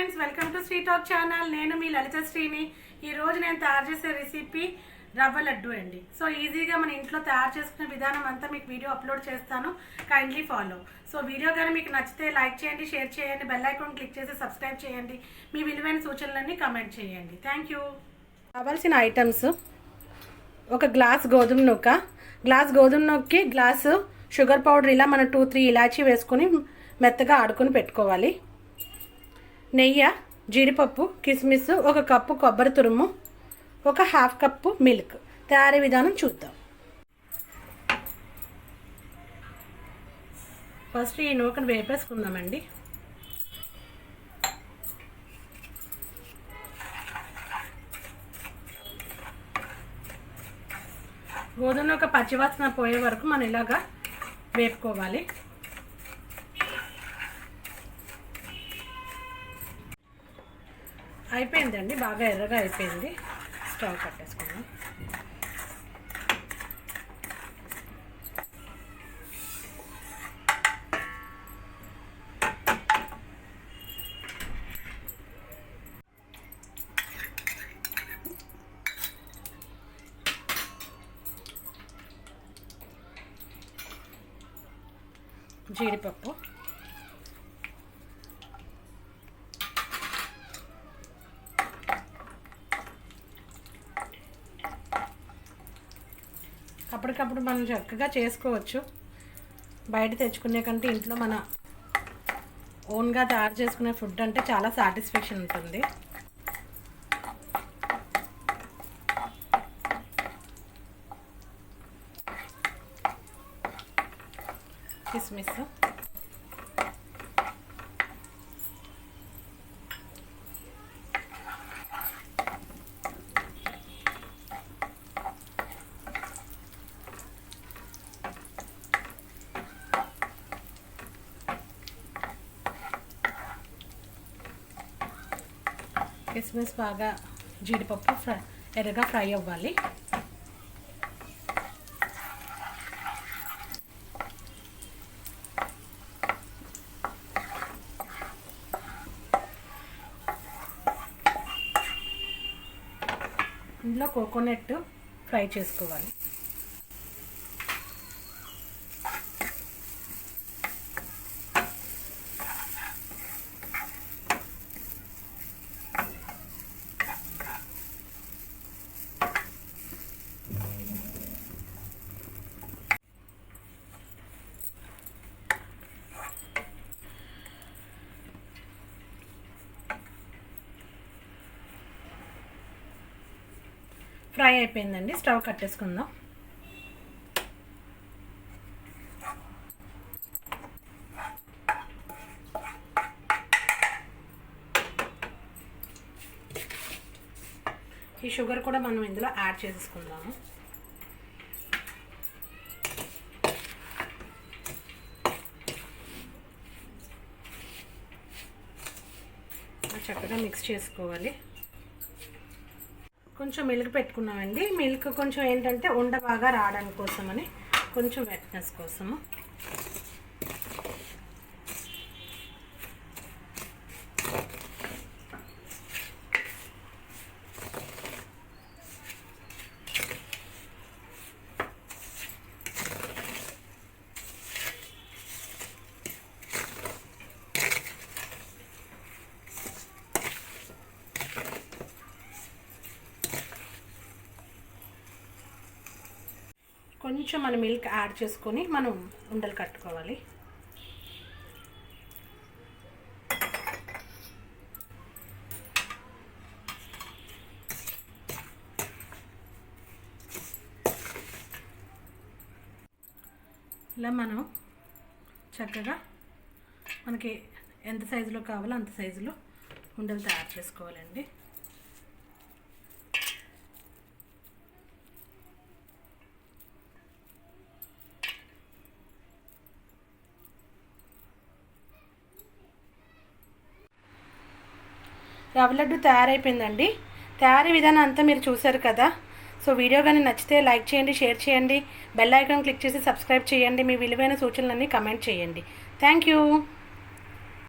Welcome లలితశ్రీని talk channel. నేను మీ లలిత శ్రీని. ఈరోజు నేను తయారు చేసే రెసిపీ రవ్వ లడ్డు అండి. సో ఈజీగా మన ఇంట్లో తయారు చేసుకునే విధానం అంతా మీకు వీడియో అప్లోడ్ చేస్తాను. కైండ్లీ ఫాలో సో వీడియో కానీ మీకు నచ్చితే లైక్ చేయండి షేర్ చేయండి బెల్ ఐకాన్ క్లిక్ చేసి సబ్స్క్రైబ్ చేయండి. మీ విలువైన సూచనలన్నీ కమెంట్ చేయండి. థ్యాంక్ యూ కావాల్సిన ఐటమ్స్ ఒక గ్లాస్ గోధుమ నూక. గ్లాస్ గోధుమ నూకకి గ్లాసు షుగర్ పౌడర్ ఇలా మనం టూ త్రీ ఇలాచీ వేసుకొని మెత్తగా ఆడుకొని పెట్టుకోవాలి. నెయ్యి జీడిపప్పు కిస్మిస్ ఒక కప్పు కొబ్బరి తురుము ఒక హాఫ్ కప్పు మిల్క్. తయారీ విధానం చూద్దాం. ఫస్ట్ ఈ నూకను వేపేసుకుందామండి. గోధుమ ఒక పచ్చివాసన పోయే వరకు మనం ఇలాగా వేపుకోవాలి. అయిపోయిందండి బాగా ఎర్రగా అయిపోయింది. స్టవ్ కట్టేసుకున్నాం జీడిపప్పు. అప్పటికప్పుడు మనం చక్కగా చేసుకోవచ్చు. బయట తెచ్చుకునే కంటే ఇంట్లో మన ఓన్గా తయారు చేసుకునే ఫుడ్ అంటే చాలా సాటిస్ఫాక్షన్ ఉంటుంది. కిస్మిస్. కిస్మిస్ బాగా జీడిపప్పు ఫ్రై ఎర్రగా ఫ్రై అవ్వాలి. ఇందులో కోకోనట్ ఫ్రై చేసుకోవాలి. ఫ్రై అయిపోయిందండి స్టవ్ కట్టేసుకుందాం. ఈ షుగర్ కూడా మనం ఇందులో యాడ్ చేసుకుందాము. చక్కగా మిక్స్ చేసుకోవాలి. కొంచెం మిల్క్ పెట్టుకున్నామండి. మిల్క్ కొంచెం ఏంటంటే ఉండ బాగా రావడానికి కోసమని కొంచెం వెట్నెస్ కోసము. కొంచెం మన మిల్క్ యాడ్ చేసుకొని మనం ఉండలు కట్టుకోవాలి. ఇలా మనం చక్కగా మనకి ఎంత సైజులో కావాలో అంత సైజులో ఉండలు తయారు చేసుకోవాలండి. రవ్వ లడ్డు తయారైపోయిందండి. తయారీ విధానం అంతా మీరు చూశారు కదా. సో వీడియో కానీ నచ్చితే లైక్ చేయండి షేర్ చేయండి. బెల్ ఐకాన్ క్లిక్ చేసి సబ్స్క్రైబ్ చేయండి. మీ విలువైన సూచనలన్నీ కమెంట్ చేయండి. Thank you.